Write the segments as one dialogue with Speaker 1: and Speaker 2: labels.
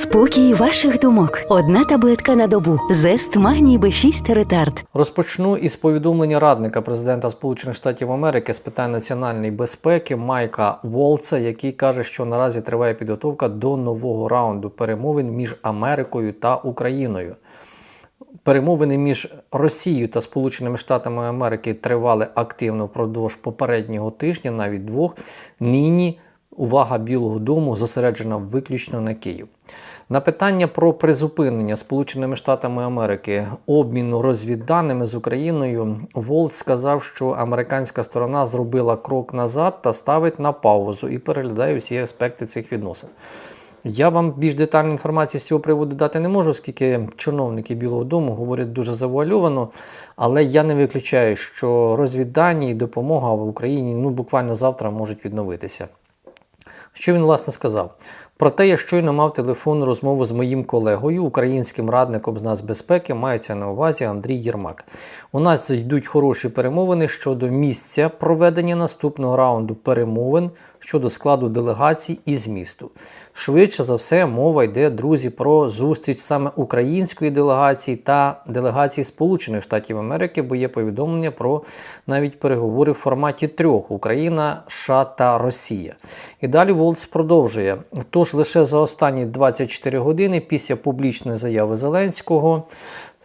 Speaker 1: Спокій ваших думок. Одна таблетка на добу. Зест магній Б6 ретард.
Speaker 2: Розпочну із повідомлення радника президента Сполучених Штатів Америки з питань національної безпеки Майка Волца, який каже, що наразі триває підготовка до нового раунду перемовин між Америкою та Україною. Перемовини між Росією та Сполученими Штатами Америки тривали активно впродовж попереднього тижня, навіть двох. Нині увага Білого Дому зосереджена виключно на Київ. На питання про призупинення Сполученими Штатами Америки обміну розвідданими з Україною Волт сказав, що американська сторона зробила крок назад та ставить на паузу і переглядає всі аспекти цих відносин. Я вам більш детальної інформації з цього приводу дати не можу, оскільки чиновники Білого Дому говорять дуже завуальовано, але я не виключаю, що розвіддані і допомога в Україні ну, буквально завтра можуть відновитися. Що він власне сказав? Проте я щойно мав телефонну розмову з моїм колегою, українським радником з нацбезпеки, мається на увазі Андрій Єрмак. У нас йдуть хороші перемовини щодо місця проведення наступного раунду перемовин щодо складу делегацій і змісту. Швидше за все, мова йде, друзі, про зустріч саме української делегації та делегації Сполучених Штатів Америки, бо є повідомлення про навіть переговори в форматі трьох: Україна, США та Росія. І далі Волц продовжує. Тож лише за останні 24 години після публічної заяви Зеленського.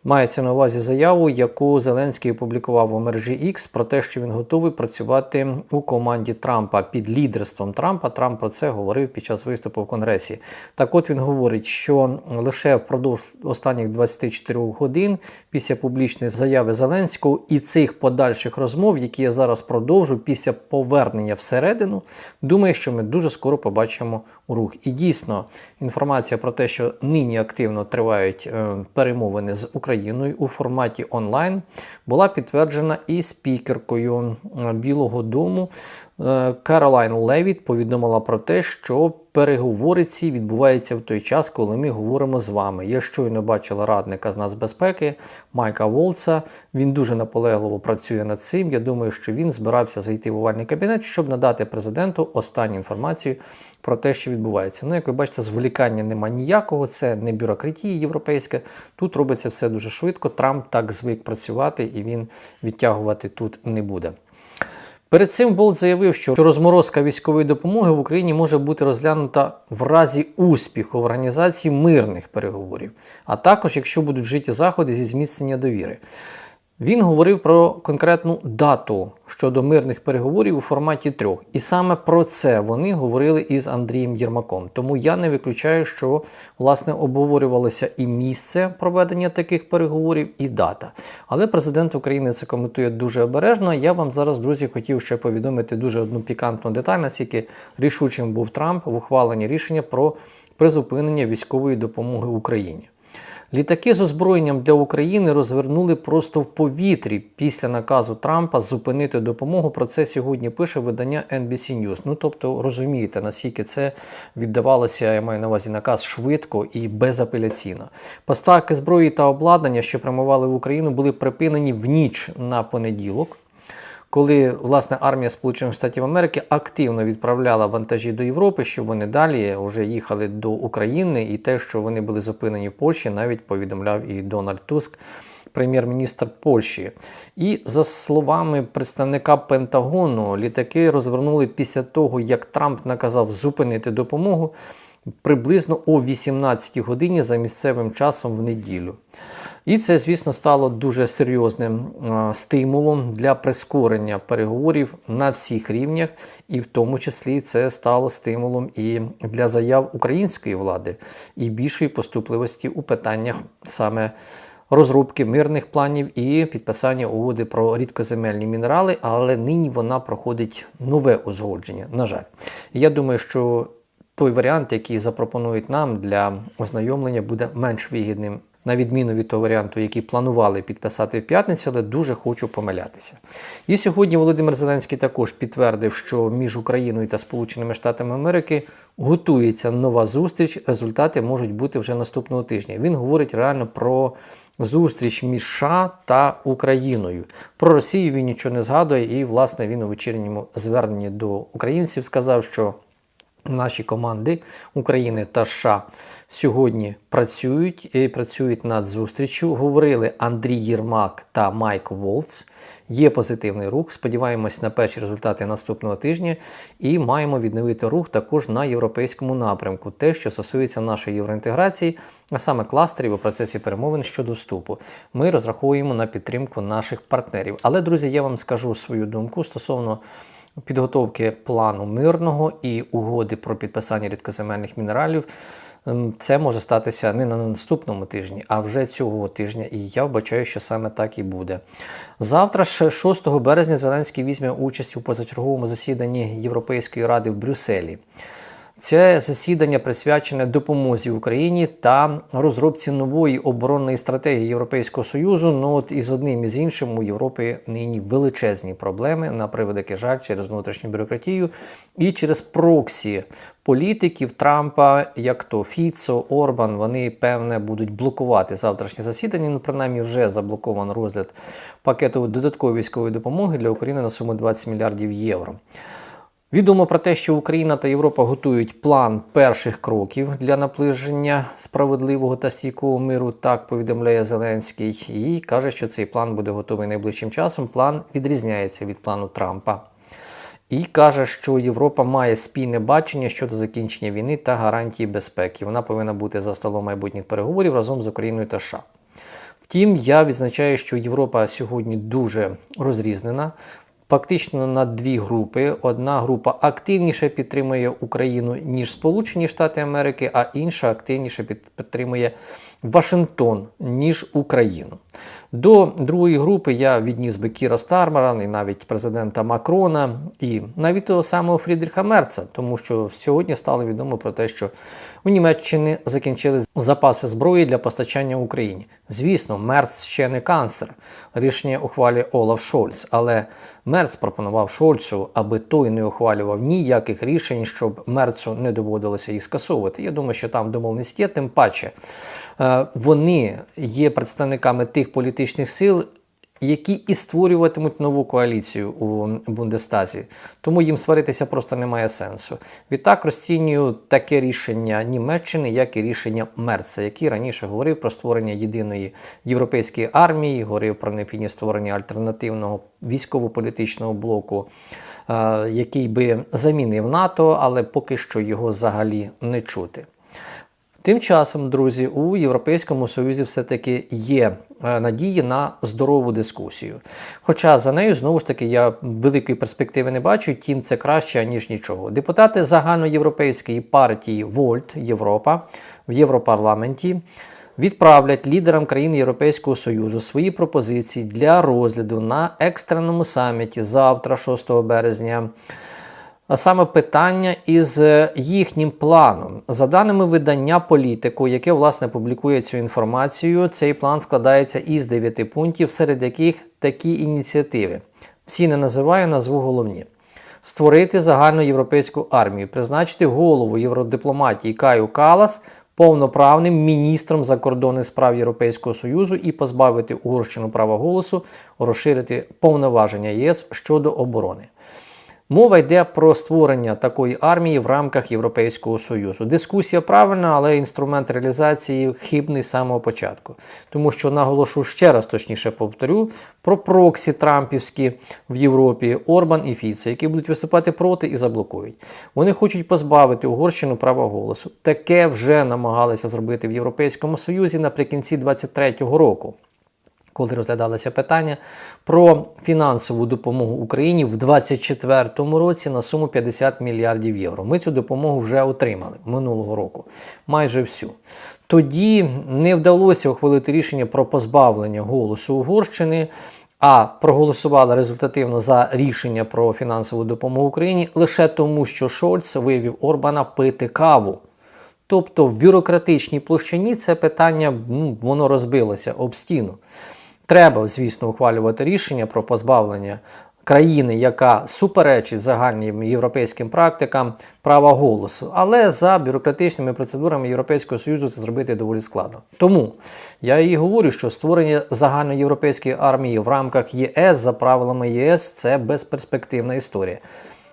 Speaker 2: Мається на увазі заяву, яку Зеленський опублікував у мережі X про те, що він готовий працювати у команді Трампа під лідерством Трампа. Трамп про це говорив під час виступу в Конгресі. Так от він говорить, що лише впродовж останніх 24 годин після публічної заяви Зеленського і цих подальших розмов, які я зараз продовжу, після повернення всередину, думаю, що ми дуже скоро побачимо рух. І дійсно інформація про те, що нині активно тривають е, перемовини з Україною у форматі онлайн, була підтверджена і спікеркою е, Білого Дому. Е, Каролайн Левіт повідомила про те, що переговори ці відбуваються в той час, коли ми говоримо з вами. Я щойно бачила радника з нацбезпеки Майка Волца. Він дуже наполегливо працює над цим. Я думаю, що він збирався зайти в овальний кабінет, щоб надати президенту останню інформацію про те, що відбувається. Ну, як ви бачите, зволікання нема ніякого, це не бюрократія європейська. Тут робиться все дуже швидко. Трамп так звик працювати і він відтягувати тут не буде. Перед цим Болт заявив, що розморозка військової допомоги в Україні може бути розглянута в разі успіху в організації мирних переговорів, а також якщо будуть вжиті заходи зі зміцнення довіри. Він говорив про конкретну дату щодо мирних переговорів у форматі трьох. І саме про це вони говорили із Андрієм Єрмаком. Тому я не виключаю, що власне обговорювалося і місце проведення таких переговорів, і дата. Але президент України це коментує дуже обережно. Я вам зараз, друзі, хотів ще повідомити дуже одну пікантну деталь, наскільки рішучим був Трамп в ухваленні рішення про призупинення військової допомоги Україні. Літаки з озброєнням для України розвернули просто в повітрі після наказу Трампа зупинити допомогу. Про це сьогодні пише видання NBC News. Ну тобто розумієте, наскільки це віддавалося, я маю на увазі наказ швидко і безапеляційно. Поставки зброї та обладнання, що прямували в Україну, були припинені в ніч на понеділок коли власне армія Сполучених Штатів Америки активно відправляла вантажі до Європи, щоб вони далі вже їхали до України, і те, що вони були зупинені в Польщі, навіть повідомляв і Дональд Туск. Прем'єр-міністр Польщі. І за словами представника Пентагону, літаки розвернули після того, як Трамп наказав зупинити допомогу приблизно о 18 годині за місцевим часом в неділю. І це, звісно, стало дуже серйозним стимулом для прискорення переговорів на всіх рівнях, і в тому числі це стало стимулом і для заяв української влади і більшої поступливості у питаннях саме. Розробки мирних планів і підписання угоди про рідкоземельні мінерали, але нині вона проходить нове узгодження. На жаль, я думаю, що той варіант, який запропонують нам для ознайомлення, буде менш вигідним на відміну від того варіанту, який планували підписати в п'ятницю, але дуже хочу помилятися. І сьогодні Володимир Зеленський також підтвердив, що між Україною та Сполученими Штатами Америки готується нова зустріч. Результати можуть бути вже наступного тижня. Він говорить реально про. Зустріч між США та Україною. Про Росію він нічого не згадує, і, власне, він у вечірньому зверненні до українців сказав, що наші команди України та США сьогодні працюють і працюють над зустрічю. Говорили Андрій Єрмак та Майк Волц. Є позитивний рух. Сподіваємось на перші результати наступного тижня і маємо відновити рух також на європейському напрямку. Те, що стосується нашої євроінтеграції, а саме кластерів у процесі перемовин щодо вступу. Ми розраховуємо на підтримку наших партнерів. Але, друзі, я вам скажу свою думку стосовно підготовки плану мирного і угоди про підписання рідкоземельних мінералів. Ем, Це може статися не на наступному тижні, а вже цього тижня. І я вбачаю, що саме так і буде. Завтра ж, 6 березня, Зеленський візьме участь у позачерговому засіданні Європейської ради в Брюсселі. Це засідання присвячене допомозі Україні та розробці нової оборонної стратегії Європейського Союзу. Ну от і з одним і з іншим у Європі нині величезні проблеми на превеликий жаль через внутрішню бюрократію і через проксі політиків Трампа, як то Фіцо, Орбан. Вони певне будуть блокувати завтрашнє засідання. Ну принаймні вже заблоковано розгляд пакету додаткової військової допомоги для України на суму 20 мільярдів євро. Відомо про те, що Україна та Європа готують план перших кроків для наближення справедливого та стійкого миру. Так повідомляє Зеленський, і каже, що цей план буде готовий найближчим часом. План відрізняється від плану Трампа. І каже, що Європа має спільне бачення щодо закінчення війни та гарантії безпеки. Вона повинна бути за столом майбутніх переговорів разом з Україною та США. Втім, я відзначаю, що Європа сьогодні дуже розрізнена. Фактично на дві групи. Одна група активніше підтримує Україну, ніж Сполучені Штати Америки, а інша активніше під- підтримує Вашингтон, ніж Україну. До другої групи я відніс би Кіра Стармера, і навіть президента Макрона, і навіть того самого Фрідріха Мерца, тому що сьогодні стало відомо про те, що у Німеччині закінчили запаси зброї для постачання Україні. Звісно, Мерц ще не канцлер. Рішення ухвалює Олаф Шольц, але Мерц пропонував Шольцу, аби той не ухвалював ніяких рішень, щоб Мерцу не доводилося їх скасовувати. Я думаю, що там домовленість є, тим паче. Е, Вони є представниками тих політичних сил, які і створюватимуть нову коаліцію у Бундестазі. Тому їм сваритися просто немає сенсу. Відтак розцінюю таке рішення Німеччини, як і рішення Мерца, який раніше говорив про створення єдиної європейської армії, говорив про необхідність створення альтернативного військово-політичного блоку, е, який би замінив НАТО, але поки що його взагалі не чути. Тим часом, друзі, у Європейському Союзі все-таки є е, надії на здорову дискусію. Хоча за нею знову ж таки я великої перспективи не бачу, тім це краще, ніж нічого. Депутати загальноєвропейської партії Вольт Європа в Європарламенті відправлять лідерам країн Європейського Союзу свої пропозиції для розгляду на екстреному саміті завтра, 6 березня. А саме питання із е, їхнім планом. За даними видання політику, яке власне публікує цю інформацію, цей план складається із дев'яти пунктів, серед яких такі ініціативи. Всі не називаю, назву головні. Створити загальну європейську армію, призначити голову євродипломатії Каю Калас повноправним міністром закордонних справ Європейського Союзу і позбавити Угорщину права голосу, розширити повноваження ЄС щодо оборони. Мова йде про створення такої армії в рамках Європейського Союзу. Дискусія правильна, але інструмент реалізації хибний з самого початку. Тому що наголошу ще раз точніше повторю про проксі Трампівські в Європі Орбан і Фіце, які будуть виступати проти і заблокують. Вони хочуть позбавити Угорщину права голосу. Таке вже намагалися зробити в Європейському Союзі наприкінці 2023 року коли розглядалося питання про фінансову допомогу Україні в 2024 році на суму 50 мільярдів євро. Ми цю допомогу вже отримали минулого року, майже всю. Тоді не вдалося ухвалити рішення про позбавлення голосу Угорщини. А проголосували результативно за рішення про фінансову допомогу Україні лише тому, що Шольц вивів Орбана пити каву. Тобто в бюрократичній площині це питання ну, воно розбилося об стіну. Треба, звісно, ухвалювати рішення про позбавлення країни, яка суперечить загальним європейським практикам права голосу. Але за бюрократичними процедурами Європейського Союзу це зробити доволі складно. Тому я і говорю, що створення загальноєвропейської армії в рамках ЄС за правилами ЄС це безперспективна історія.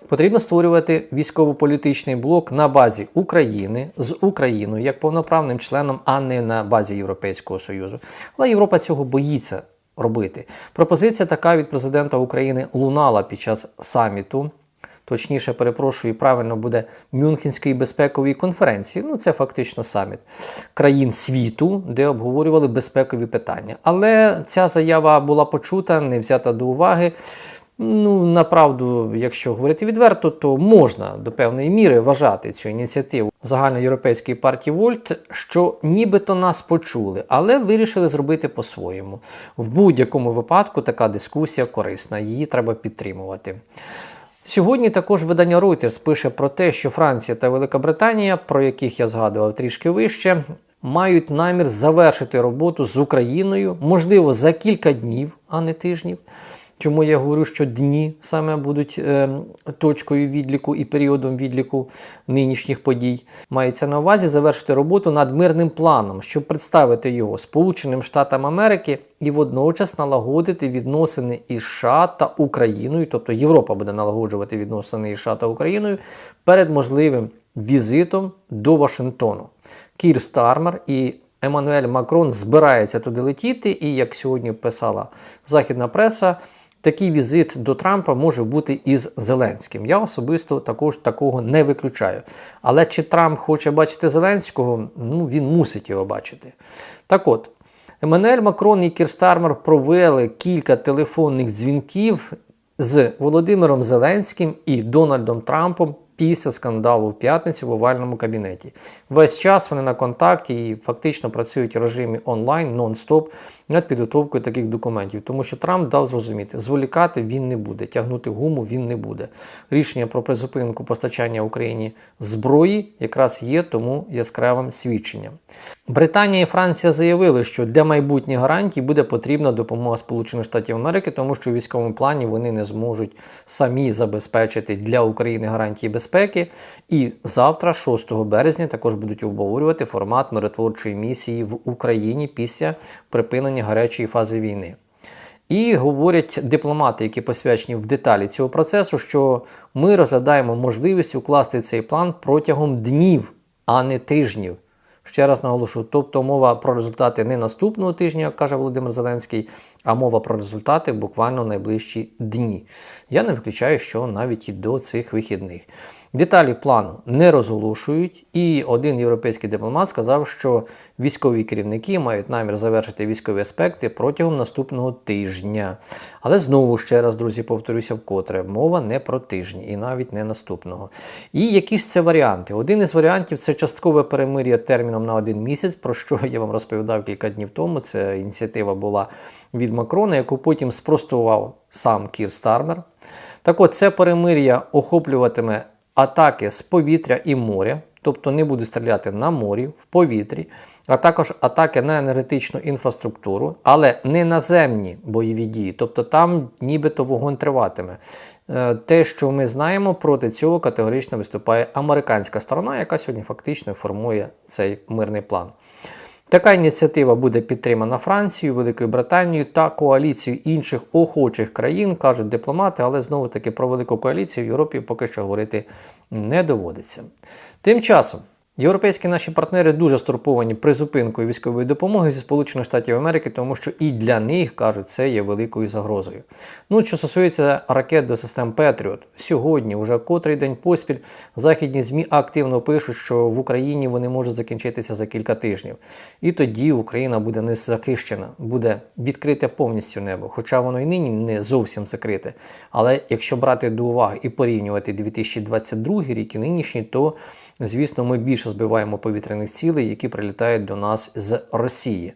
Speaker 2: Потрібно створювати військово-політичний блок на базі України з Україною як повноправним членом, а не на базі Європейського Союзу. Але Європа цього боїться робити. Пропозиція така від президента України лунала під час саміту. Точніше, перепрошую, правильно буде Мюнхенської безпекової конференції. Ну, це фактично саміт країн світу, де обговорювали безпекові питання. Але ця заява була почута, не взята до уваги. Ну, направду, якщо говорити відверто, то можна до певної міри вважати цю ініціативу загальноєвропейської партії Вольт, що нібито нас почули, але вирішили зробити по-своєму. В будь-якому випадку така дискусія корисна, її треба підтримувати. Сьогодні також видання Reuters пише про те, що Франція та Велика Британія, про яких я згадував трішки вище, мають намір завершити роботу з Україною, можливо, за кілька днів, а не тижнів. Чому я говорю, що дні саме будуть е, точкою відліку і періодом відліку нинішніх подій. Мається на увазі завершити роботу над мирним планом, щоб представити його Сполученим Штатам Америки і водночас налагодити відносини із США та Україною, тобто Європа буде налагоджувати відносини із США та Україною перед можливим візитом до Вашингтону. Кір Стармер і Еммануель Макрон збираються туди летіти, і як сьогодні писала західна преса. Такий візит до Трампа може бути із Зеленським. Я особисто також такого не виключаю. Але чи Трамп хоче бачити Зеленського, ну він мусить його бачити. Так от, Еммануель Макрон і Кір Стармер провели кілька телефонних дзвінків з Володимиром Зеленським і Дональдом Трампом після скандалу в п'ятницю в овальному кабінеті. Весь час вони на контакті і фактично працюють в режимі онлайн, нон-стоп над підготовкою таких документів, тому що Трамп дав зрозуміти, зволікати він не буде, тягнути гуму він не буде. Рішення про призупинку постачання Україні зброї якраз є тому яскравим свідченням. Британія і Франція заявили, що для майбутніх гарантій буде потрібна допомога Сполучених Штатів Америки, тому що у військовому плані вони не зможуть самі забезпечити для України гарантії безпеки. І завтра, 6 березня, також будуть обговорювати формат миротворчої місії в Україні після припинення гарячої фази війни. І говорять дипломати, які посвячені в деталі цього процесу, що ми розглядаємо можливість укласти цей план протягом днів, а не тижнів. Ще раз наголошую, тобто мова про результати не наступного тижня, як каже Володимир Зеленський, а мова про результати буквально в найближчі дні. Я не виключаю, що навіть і до цих вихідних. Деталі плану не розголошують, і один європейський дипломат сказав, що військові керівники мають намір завершити військові аспекти протягом наступного тижня. Але знову ще раз, друзі, повторюся вкотре, мова не про тижні і навіть не наступного. І які ж це варіанти? Один із варіантів це часткове перемир'я терміном на один місяць, про що я вам розповідав кілька днів тому. Це ініціатива була від Макрона, яку потім спростував сам Кір Стармер. Так от, це перемир'я охоплюватиме атаки з повітря і моря, тобто не будуть стріляти на морі, в повітрі, а також атаки на енергетичну інфраструктуру, але не наземні бойові дії, тобто там нібито вогонь триватиме. Е, Те, що ми знаємо, проти цього категорично виступає американська сторона, яка сьогодні фактично формує цей мирний план. Така ініціатива буде підтримана Францією, Великою Британією та коаліцією інших охочих країн, кажуть дипломати, але знову таки про велику коаліцію в Європі поки що говорити не доводиться. Тим часом. Європейські наші партнери дуже стурбовані призупинкою військової допомоги зі Сполучених Штатів Америки, тому що і для них кажуть, це є великою загрозою. Ну, що стосується ракет до систем Петріот, сьогодні, вже котрий день поспіль, західні ЗМІ активно пишуть, що в Україні вони можуть закінчитися за кілька тижнів. І тоді Україна буде не захищена, буде відкрите повністю небо, хоча воно і нині не зовсім закрите. Але якщо брати до уваги і порівнювати 2022 рік і нинішній, то звісно, ми більше збиваємо повітряних цілей, які прилітають до нас з Росії.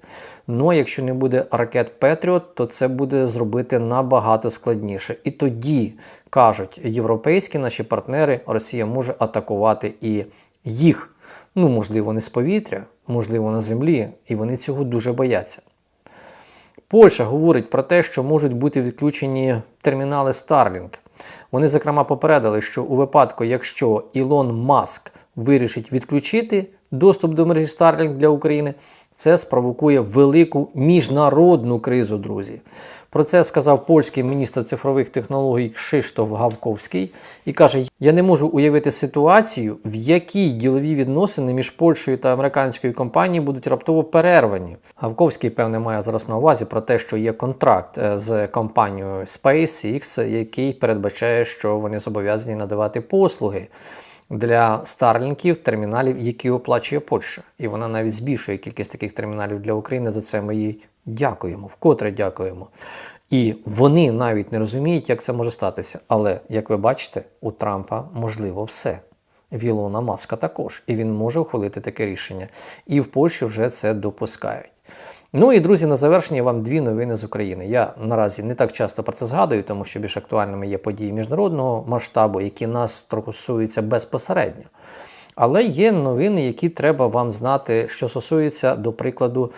Speaker 2: Ну якщо не буде ракет Петріот, то це буде зробити набагато складніше. І тоді кажуть європейські наші партнери, Росія може атакувати і їх. Ну, можливо, не з повітря, можливо, на землі, і вони цього дуже бояться. Польща говорить про те, що можуть бути відключені термінали Starlink. Вони, зокрема, попередили, що у випадку, якщо Ілон Маск вирішить відключити доступ до мережі Starlink для України, це спровокує велику міжнародну кризу, друзі. Про це сказав польський міністр цифрових технологій Кшиштоф Гавковський і каже: Я не можу уявити ситуацію, в якій ділові відносини між Польщею та американською компанією будуть раптово перервані. Гавковський, певне, має зараз на увазі про те, що є контракт е, з компанією SpaceX, який передбачає, що вони зобов'язані надавати послуги для старлінків терміналів, які оплачує Польща. І вона навіть збільшує кількість таких терміналів для України. За це ми їй дякуємо, вкотре дякуємо. І вони навіть не розуміють, як це може статися. Але як ви бачите, у Трампа можливо все. В Ілона Маска також, і він може ухвалити таке рішення. І в Польщі вже це допускають. Ну і друзі, на завершення вам дві новини з України. Я наразі не так часто про це згадую, тому що більш актуальними є події міжнародного масштабу, які нас стосуються безпосередньо. Але є новини, які треба вам знати, що стосується, до прикладу,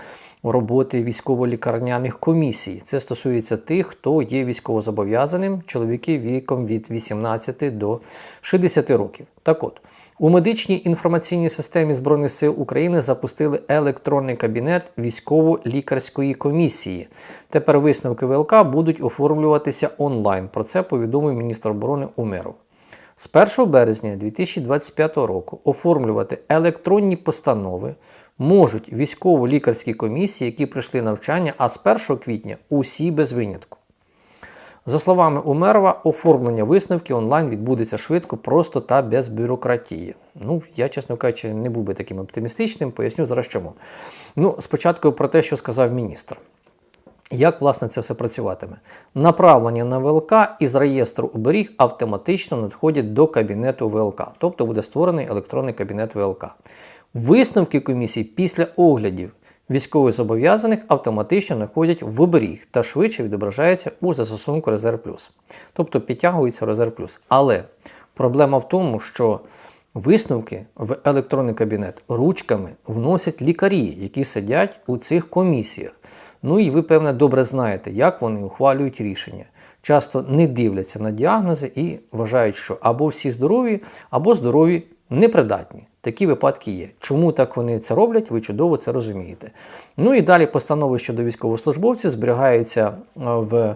Speaker 2: роботи військово-лікарняних комісій. Це стосується тих, хто є військовозобов'язаним, чоловіки віком від 18 до 60 років. Так от, у медичній інформаційній системі Збройних сил України запустили електронний кабінет військово-лікарської комісії. Тепер висновки ВЛК будуть оформлюватися онлайн. Про це повідомив міністр оборони Умеров. З 1 березня 2025 року оформлювати електронні постанови можуть військово-лікарські комісії, які пройшли навчання, а з 1 квітня усі без винятку. За словами Умерова, оформлення висновків онлайн відбудеться швидко, просто та без бюрократії. Ну, я, чесно кажучи, не був би таким оптимістичним, поясню зараз чому. Ну, спочатку про те, що сказав міністр. Як власне це все працюватиме? Направлення на ВЛК із реєстру оберіг автоматично надходять до кабінету ВЛК, тобто буде створений електронний кабінет ВЛК. Висновки комісії після оглядів військових зобов'язаних автоматично надходять в оберіг та швидше відображаються у застосунку Резерв Плюс. Тобто підтягується Резерв Плюс. Але проблема в тому, що висновки в електронний кабінет ручками вносять лікарі, які сидять у цих комісіях. Ну і ви, певне, добре знаєте, як вони ухвалюють рішення. Часто не дивляться на діагнози і вважають, що або всі здорові, або здорові непридатні. Такі випадки є. Чому так вони це роблять, ви чудово це розумієте. Ну і далі постанови щодо військовослужбовців зберігаються е, в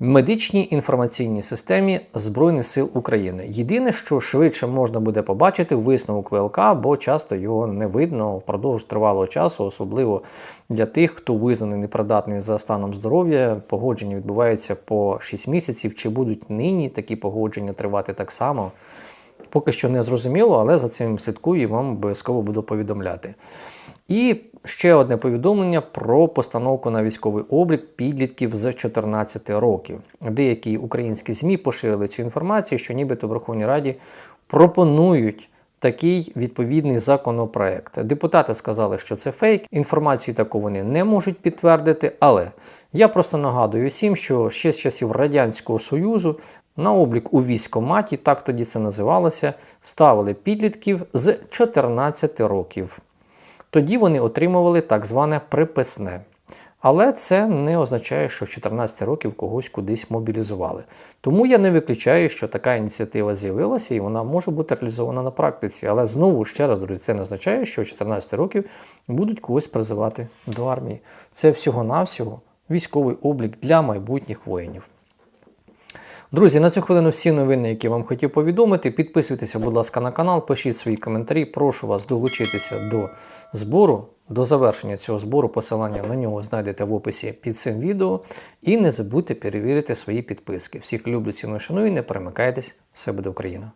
Speaker 2: медичній інформаційній системі Збройних сил України. Єдине, що швидше можна буде побачити висновок ВЛК, бо часто його не видно впродовж тривалого часу, особливо для тих, хто визнаний непридатний за станом здоров'я. Погодження відбувається по 6 місяців. Чи будуть нині такі погодження тривати так само? Поки що не зрозуміло, але за цим слідкую і вам обов'язково буду повідомляти. І ще одне повідомлення про постановку на військовий облік підлітків з 14 років. Деякі українські ЗМІ поширили цю інформацію, що нібито в Верховній Раді пропонують такий відповідний законопроект. Депутати сказали, що це фейк, інформацію таку вони не можуть підтвердити, але я просто нагадую всім, що ще з часів Радянського Союзу на облік у військкоматі, так тоді це називалося, ставили підлітків з 14 років. Тоді вони отримували так зване приписне. Але це не означає, що в 14 років когось кудись мобілізували. Тому я не виключаю, що така ініціатива з'явилася і вона може бути реалізована на практиці. Але знову ще раз, друзі, це не означає, що в 14 років будуть когось призивати до армії. Це всього-навсього військовий облік для майбутніх воїнів. Друзі, на цю хвилину всі новини, які вам хотів повідомити. Підписуйтеся, будь ласка, на канал, пишіть свої коментарі. Прошу вас долучитися до збору. До завершення цього збору посилання на нього знайдете в описі під цим відео. І не забудьте перевірити свої підписки. Всіх люблю, ціную, шаную, не перемикайтесь, все буде Україна!